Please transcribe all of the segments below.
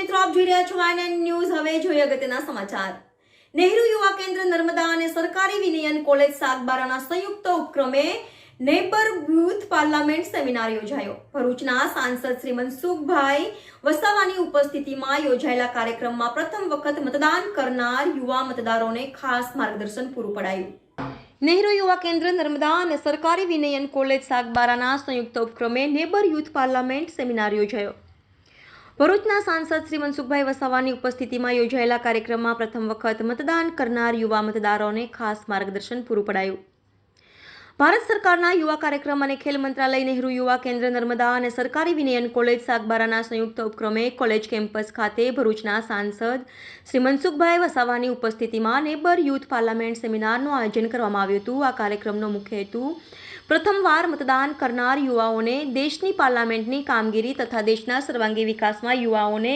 આપ જોઈ રહ્યા છો વાયન ન્યૂઝ. હવે જોઈએ અગત્યના સમાચાર. નહેરુ યુવા કેન્દ્ર નર્મદા અને સરકારી વિનયન કોલેજ સાગબારાના સંયુક્ત ઉપક્રમે નેબર યુથ પાર્લામેન્ટ સેમિનાર યોજાયો. ભરૂચના સાંસદ શ્રી મનસુખભાઈ વસાવાની ઉપસ્થિતિમાં યોજાયેલા કાર્યક્રમમાં પ્રથમ વખત મતદાન કરનાર યુવા મતદારોને ખાસ માર્ગદર્શન પૂરું પડાયું. નહેરુ યુવા કેન્દ્ર નર્મદા અને સરકારી વિનયન કોલેજ સાગબારાના સંયુક્ત ઉપક્રમે નેબર યુથ પાર્લામેન્ટ સેમિનાર યોજાયો. ભરૂચના સાંસદ શ્રી મનસુખભાઈ વસાવાની ઉપસ્થિતિમાં યોજાયેલા કાર્યક્રમમાં પ્રથમ વખત મતદાન કરનાર યુવા મતદારોને ખાસ માર્ગદર્શન પૂરું પડાયું. ભારત સરકારના યુવા કાર્યક્રમ અને ખેલ મંત્રાલય નહેરુ યુવા કેન્દ્ર નર્મદા અને સરકારી વિનયન કોલેજ સાગબારાના સંયુક્ત ઉપક્રમે કોલેજ કેમ્પસ ખાતે ભરૂચના સાંસદ શ્રી મનસુખભાઈ વસાવાની ઉપસ્થિતિમાં નેબર યુથ પાર્લામેન્ટ સેમિનારનું આયોજન કરવામાં આવ્યું હતું. આ કાર્યક્રમનો મુખ્ય હેતુ પ્રથમવાર મતદાન કરનાર યુવાઓને દેશની પાર્લામેન્ટની કામગીરી તથા દેશના સર્વાંગી વિકાસમાં યુવાઓને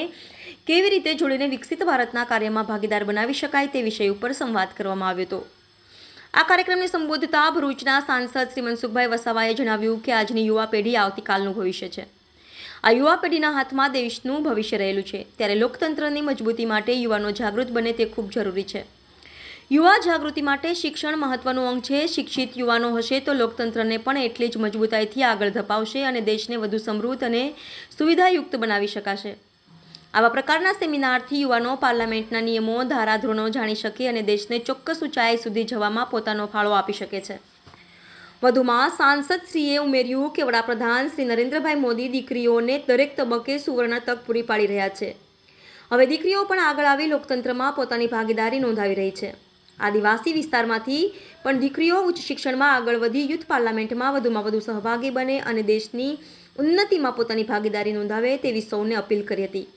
કેવી રીતે જોડીને વિકસિત ભારતના કાર્યમાં ભાગીદાર બનાવી શકાય તે વિષય ઉપર સંવાદ કરવામાં આવ્યો હતો. આ કાર્યક્રમને સંબોધતા ભરૂચના સાંસદ શ્રી મનસુખભાઈ વસાવાએ જણાવ્યું કે આજની યુવા પેઢી આવતીકાલનું ભવિષ્ય છે. આ યુવા પેઢીના હાથમાં દેશનું ભવિષ્ય રહેલું છે. ત્યારે લોકતંત્રની મજબૂતી માટે યુવાનો જાગૃત બને તે ખૂબ જરૂરી છે. યુવા જાગૃતિ માટે શિક્ષણ મહત્વનું અંગ છે. શિક્ષિત યુવાનો હશે તો લોકતંત્રને પણ એટલી જ મજબૂતાઈથી આગળ ધપાવશે અને દેશને વધુ સમૃદ્ધ અને સુવિધાયુક્ત બનાવી શકાશે. આવા પ્રકારના સેમિનારથી યુવાનો પાર્લામેન્ટના નિયમો, ધારાધોરણો જાણી શકે અને દેશને ચોક્કસ ઊંચાઈ સુધી જવામાં પોતાનો ફાળો આપી શકે છે. વધુમાં સાંસદશ્રીએ ઉમેર્યું કે વડાપ્રધાન શ્રી નરેન્દ્રભાઈ મોદી દીકરીઓને દરેક તબક્કે સુવર્ણ તક પૂરી પાડી રહ્યા છે. હવે દીકરીઓ પણ આગળ આવી લોકતંત્રમાં પોતાની ભાગીદારી નોંધાવી રહી છે. આદિવાસી વિસ્તારમાંથી પણ દીકરીઓ ઉચ્ચ શિક્ષણમાં આગળ વધી યુથ પાર્લામેન્ટમાં વધુમાં વધુ સહભાગી બને અને દેશની ઉન્નતિમાં પોતાની ભાગીદારી નોંધાવે તેવી સૌને અપીલ કરી હતી.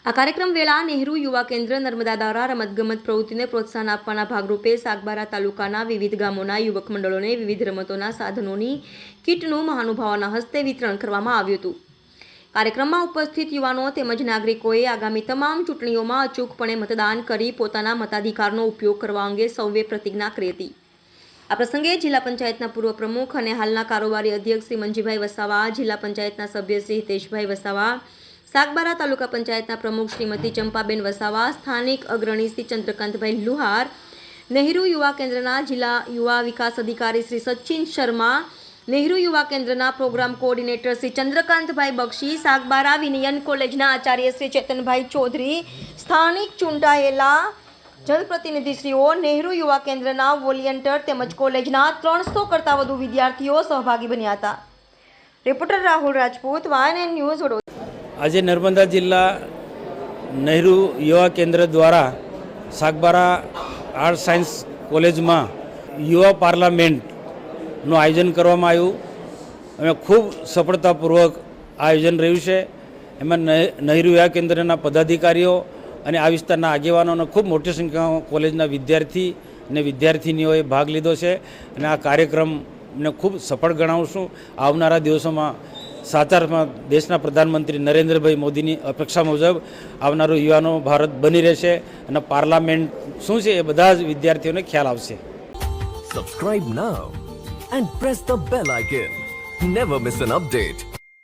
આ કાર્યક્રમ વેળા નહેરુ યુવા કેન્દ્ર, નર્મદા દ્વારા રમતગમત પ્રવૃત્તિને પ્રોત્સાહન આપવાના ભાગરૂપે સાગબારા તાલુકાના વિવિધ ગામોના યુવક મંડળોને વિવિધ રમતોના સાધનોની કીટનું મહાનુભાવોના હસ્તે વિતરણ કરવામાં આવ્યું હતું. કાર્યક્રમમાં ઉપસ્થિત યુવાનો તેમજ નાગરિકોએ આગામી તમામ ચૂંટણીઓમાં અચૂકપણે મતદાન કરી પોતાના મતાધિકારનો ઉપયોગ કરવા અંગે સૌએ પ્રતિજ્ઞા કરી હતી. આ પ્રસંગે જિલ્લા પંચાયતના પૂર્વ પ્રમુખ અને હાલના કારોબારી અધ્યક્ષ શ્રી મંજીભાઈ વસાવા, જિલ્લા પંચાયતના સભ્ય શ્રી હિતેશભાઈ વસાવા સાગબારા તાલુકા પંચાયતના પ્રમુખ શ્રીમતી ચંપાબેન વસાવા, સ્થાનિક અગ્રણી શ્રી ચંદ્રકાંતભાઈ લુહાર, નહેરુ યુવા કેન્દ્રના જિલ્લા યુવા વિકાસ અધિકારી શ્રી સચિન શર્મા, નહેરુ યુવા કેન્દ્રના પ્રોગ્રામ કોઓર્ડિનેટર શ્રી ચંદ્રકાંતભાઈ બક્ષી, સાગબારા વિનયન કોલેજના આચાર્ય શ્રી ચેતનભાઈ ચૌધરી, સ્થાનિક ચૂંટાયેલા જનપ્રતિનિધિશ્રીઓ, નહેરુ યુવા કેન્દ્રના વોલિયન્ટર તેમજ કોલેજના ત્રણસો કરતાં વધુ વિદ્યાર્થીઓ સહભાગી બન્યા હતા. રિપોર્ટર રાહુલ રાજપૂત વાયન એન્ડ ન્યૂઝ વડોદરા. આજે નર્મદા જિલ્લા નહેરુ યુવા કેન્દ્ર દ્વારા સાગબારા આર્ટ સાયન્સ કોલેજમાં યુવા પાર્લામેન્ટનું આયોજન કરવામાં આવ્યું. અને ખૂબ સફળતાપૂર્વક આયોજન રહ્યું છે. એમાં નહે- નહેરુ યુવા કેન્દ્રના પદાધિકારીઓ અને આ વિસ્તારના આગેવાનોનો ખૂબ મોટી સંખ્યામાં કોલેજના વિદ્યાર્થી અને વિદ્યાર્થિનીઓએ ભાગ લીધો છે અને આ કાર્યક્રમને ખૂબ સફળ ગણાવશું આવનારા દિવસોમાં સાચારમાં દેશના પ્રધાનમંત્રી નરેન્દ્રભાઈ મોદીની અપેક્ષા મુજબ આવનારો યુવાનો ભારત બની રહેશે અને પાર્લામેન્ટ શું છે એ બધા જ વિદ્યાર્થીઓને ખ્યાલ આવશે subscribe now and press the bell icon never miss an update.